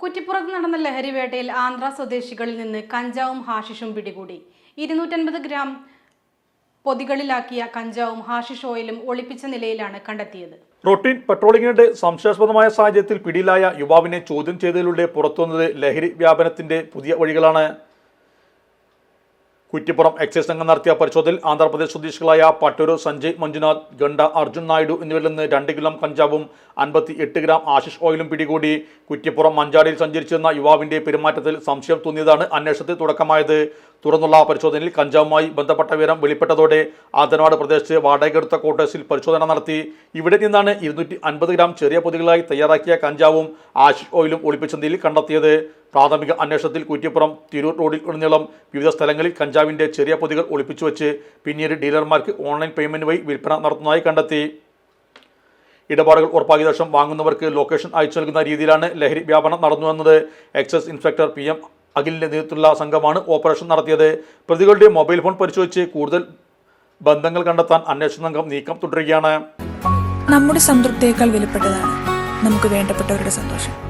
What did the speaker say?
കുറ്റിപ്പുറത്ത് നടന്ന ലഹരിവേട്ടയിൽ ആന്ധ്ര സ്വദേശികളിൽ നിന്ന് കഞ്ചാവും ഹാഷിഷും പിടികൂടി. ഇരുന്നൂറ്റൻപത് ഗ്രാം പൊതികളിലാക്കിയ കഞ്ചാവും ഹാഷിഷ് ഓയിലും ഒളിപ്പിച്ച നിലയിലാണ് കണ്ടെത്തിയത്. റൊട്ടീൻ പെട്രോളിങ്ങിനിടെ സംശയാസ്പദമായ സാഹചര്യത്തിൽ പിടിയിലായ യുവാവിനെ ചോദ്യം ചെയ്തതിലൂടെ പുറത്തുവന്നത് ലഹരി വ്യാപനത്തിന്റെ പുതിയ വഴികളാണ്. കുറ്റിപ്പുറം എക്സൈസ് സംഘം നടത്തിയ പരിശോധനയിൽ ആന്ധ്രാപ്രദേശ് സ്വദേശികളായ പട്ടൂരു സഞ്ജയ് മഞ്ജുനാഥ് ഗണ്ട അർജുൻ നായിഡു എന്നിവരിൽ നിന്ന് രണ്ട് കിലോ കഞ്ചാവും അൻപത്തി എട്ട് ഗ്രാം ആശിഷ് ഓയിലും പിടികൂടി. കുറ്റിപ്പുറം മഞ്ചാടിയിൽ സഞ്ചരിച്ചിരുന്ന യുവാവിന്റെ പെരുമാറ്റത്തിൽ സംശയം തോന്നിയതാണ് അന്വേഷണത്തിൽ തുടക്കമായത്. തുടർന്നുള്ള പരിശോധനയിൽ കഞ്ചാവുമായി ബന്ധപ്പെട്ട വിവരം വെളിപ്പെട്ടതോടെ ആദനവാട് പ്രദേശത്ത് വാടകയെടുത്ത ക്വാർട്ടേഴ്സിൽ പരിശോധന നടത്തി. ഇവിടെ നിന്നാണ് ഇരുന്നൂറ്റി ഗ്രാം ചെറിയ പൊതികളായി തയ്യാറാക്കിയ കഞ്ചാവും ആശിഷ് ഓയിലും ഒളിപ്പിച്ച നിലയിൽ കണ്ടെത്തിയത്. പ്രാഥമിക അന്വേഷണത്തിൽ കുറ്റിപ്പുറം തിരൂർ റോഡിൽ ഉടനീളം വിവിധ സ്ഥലങ്ങളിൽ കഞ്ചാവിന്റെ ചെറിയ പൊതികൾ ഒളിപ്പിച്ചു വെച്ച് പിന്നീട് ഡീലർമാർക്ക് ഓൺലൈൻ പേയ്മെന്റ് വഴി വിൽപ്പന നടത്തുന്നതായി കണ്ടെത്തി. ഇടപാടുകൾ ഉറപ്പാക്കിയ ശേഷം വാങ്ങുന്നവർക്ക് ലൊക്കേഷൻ അയച്ചു നൽകുന്ന രീതിയിലാണ് ലഹരി വ്യാപനം നടന്നുവെന്നത്. എക്സൈസ് ഇൻസ്പെക്ടർ പി എം അഖിലിന്റെ നേതൃത്വത്തിലുള്ള സംഘമാണ് ഓപ്പറേഷൻ നടത്തിയത്. പ്രതികളുടെ മൊബൈൽ ഫോൺ പരിശോധിച്ച് കൂടുതൽ ബന്ധങ്ങൾ കണ്ടെത്താൻ അന്വേഷണ സംഘം നീക്കം തുടരുകയാണ്. നമ്മുടെ സംതൃപ്തിയേക്കാൾ വിലപ്പെട്ടതാണ്. നമുക്ക് വേണ്ടപ്പെട്ടവരുടെ സന്തോഷം.